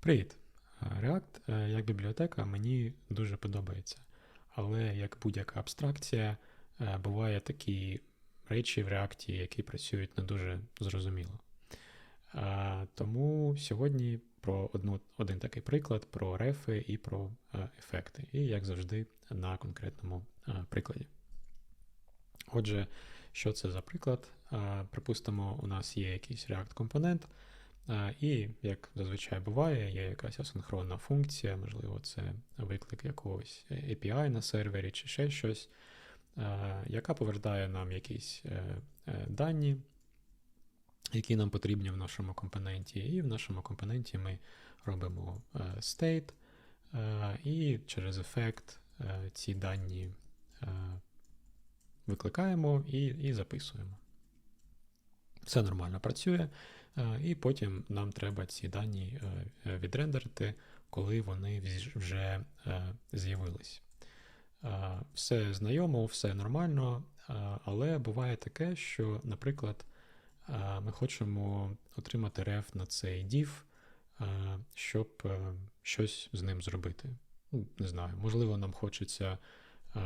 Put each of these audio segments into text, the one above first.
Привіт! React е, як бібліотека мені дуже подобається. Але як будь-яка абстракція, е, буває такі речі в React, які працюють не дуже зрозуміло. Е, тому сьогодні про одну, один такий приклад про рефи і про ефекти. І, як завжди, на конкретному прикладі. Отже, що це за приклад? Припустимо, у нас є якийсь React-компонент. І, як зазвичай буває, є якась асинхронна функція, можливо, це виклик якогось API на сервері чи ще щось, яка повертає нам якісь е, е, дані, які нам потрібні в нашому компоненті. І в нашому компоненті ми робимо е, state, і через ефект ці дані викликаємо і, і записуємо. Все нормально працює. Е, і потім нам треба ці дані е, е, відрендерити, коли вони вже з'явились. Все знайомо, все нормально, але буває таке, що, наприклад, ми хочемо отримати реф на цей div, щоб щось з ним зробити. Ну, Не знаю, можливо, нам хочеться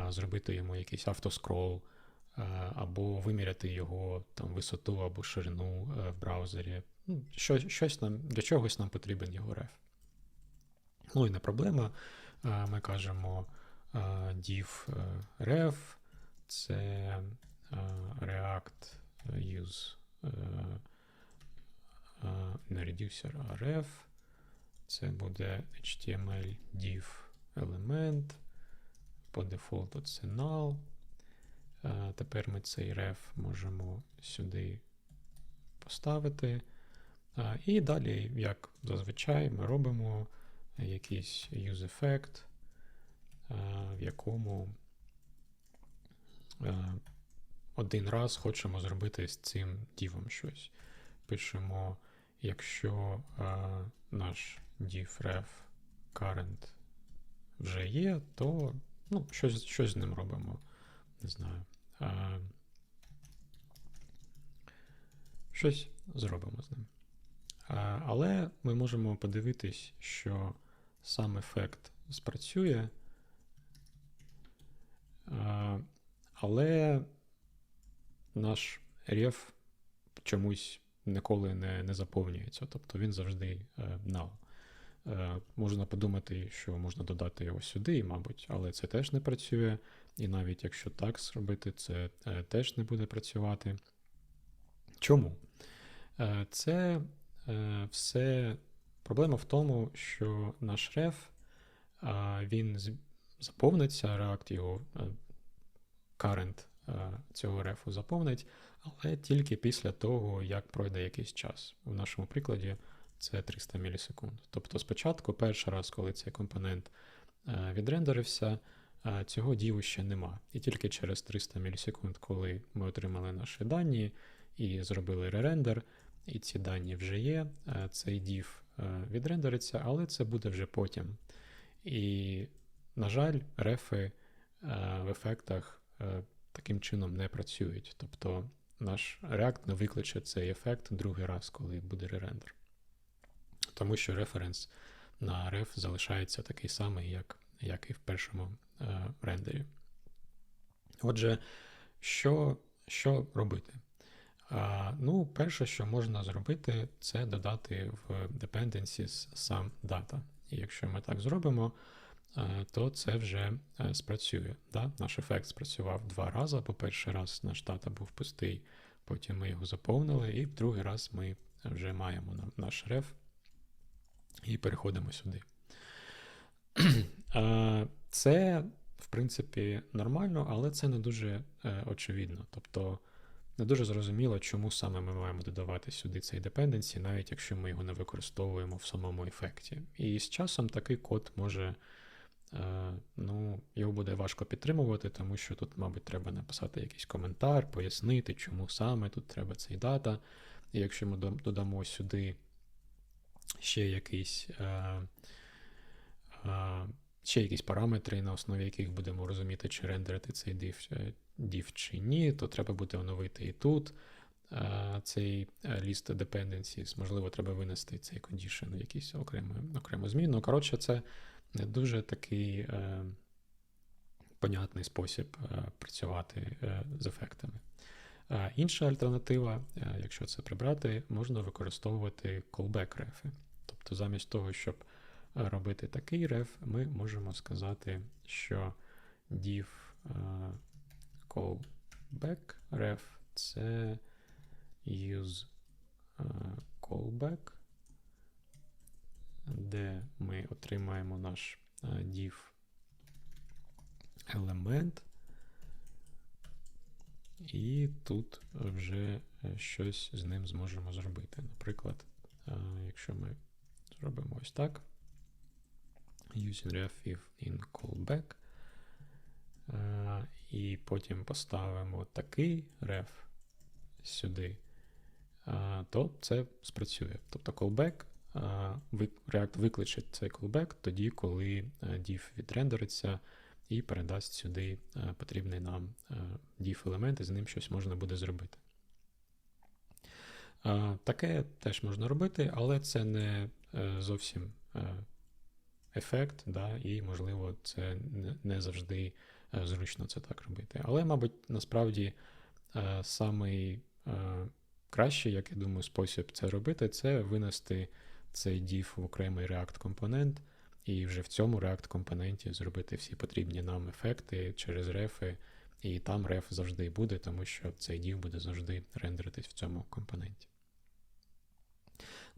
зробити йому якийсь автоскрол. Е, або виміряти його там висоту або ширину е, в браузері. Ну, щось, щось нам, Для чогось нам потрібен його реф. Ну і не проблема. Е, ми кажемо div ref, це React use не reducer, а ref. Це буде HTML div елемент. По дефолту це null. Тепер ми цей ref можемо сюди поставити. І далі, як зазвичай, ми робимо якийсь use-effect, в якому один раз хочемо зробити з цим дівом щось. Пишемо, якщо наш div ref current вже є, то ну, щось, щось з ним робимо. Не знаю. Щось зробимо з ним. Але ми можемо подивитись, що сам ефект спрацює, але наш реф чомусь ніколи не не заповнюється, тобто він завжди е, null. Е, можна подумати, що можна додати його сюди, мабуть, але це теж не працює. І навіть якщо так зробити, це е, теж не буде працювати. Чому? Е, це все проблема в тому, що наш реф він заповниться, React його current цього рефу заповнить, але тільки після того, як пройде якийсь час. У нашому прикладі це 300 мілісекунд. Тобто спочатку, перший раз, коли цей компонент е, відрендерився, е, цього діву ще нема. І тільки через 300 мілісекунд, коли ми отримали наші дані і зробили ререндер, і ці дані вже є, е, цей дів відрендериться, але це буде вже потім. І, на жаль, рефи в ефектах таким чином не працюють. Тобто наш React не викличе цей ефект другий раз, коли буде ререндер тому що референс на ref залишається такий самий, як як і в першому е, рендері. Отже, що що робити? А, Ну, перше, що можна зробити, це додати в dependencies сам data. І якщо ми так зробимо, е, то це вже е, спрацює. Да? Наш ефект спрацював два рази. По перший раз наш дата був пустий, потім ми його заповнили, і в другий раз ми вже маємо наш реф і переходимо сюди. Це, в принципі, нормально, але це не дуже е, очевидно. Тобто не дуже зрозуміло, чому саме ми маємо додавати сюди цей dependency, навіть якщо ми його не використовуємо в самому ефекті. І з часом такий код може. Е, ну, його буде важко підтримувати, тому що тут, мабуть, треба написати якийсь коментар, пояснити, чому саме тут треба цей дата. І якщо ми додамо сюди ще якийсь. Е, е, Ще якісь параметри, на основі яких будемо розуміти, чи рендерити цей div, div чи ні, то треба буде оновити і тут. е, цей е, list dependencies, можливо, треба винести цей condition в якийсь окрему, окрему зміну. Коротше, це не дуже такий е, понятний спосіб е, працювати е, з ефектами. Е, Інша альтернатива, е, якщо це прибрати, можна використовувати callback рефи. Тобто, замість того, щоб е, робити такий реф, ми можемо сказати, що div е, callback ref це use е, callback, де ми отримаємо наш div елемент, і тут вже щось з ним зможемо зробити. Наприклад, якщо ми зробимо ось так, using ref if in callback, е, і потім поставимо такий ref сюди, е, то це спрацює. Тобто callback, е, React викличе цей callback тоді, коли div відрендериться і передасть сюди потрібний нам е, div елемент, і з ним щось можна буде зробити. Таке теж можна робити, але це не зовсім е, ефект, да, і, можливо, це не- завжди е, зручно це так робити. Але, мабуть, насправді е, самий е, кращий, як я думаю, спосіб це робити, це винести цей div в окремий React компонент, і вже в цьому React компоненті зробити всі потрібні нам ефекти через рефи, і там реф завжди буде, тому що цей div буде завжди рендеритись в цьому компоненті.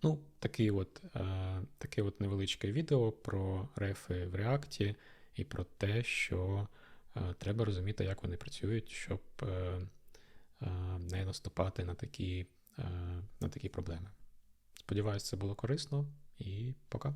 Ну, такий от, е, таке от невеличке відео про рефи в React і про те, що е, треба розуміти, як вони працюють, щоб е, не наступати на такі, на такі проблеми. Сподіваюсь, це було корисно і пока.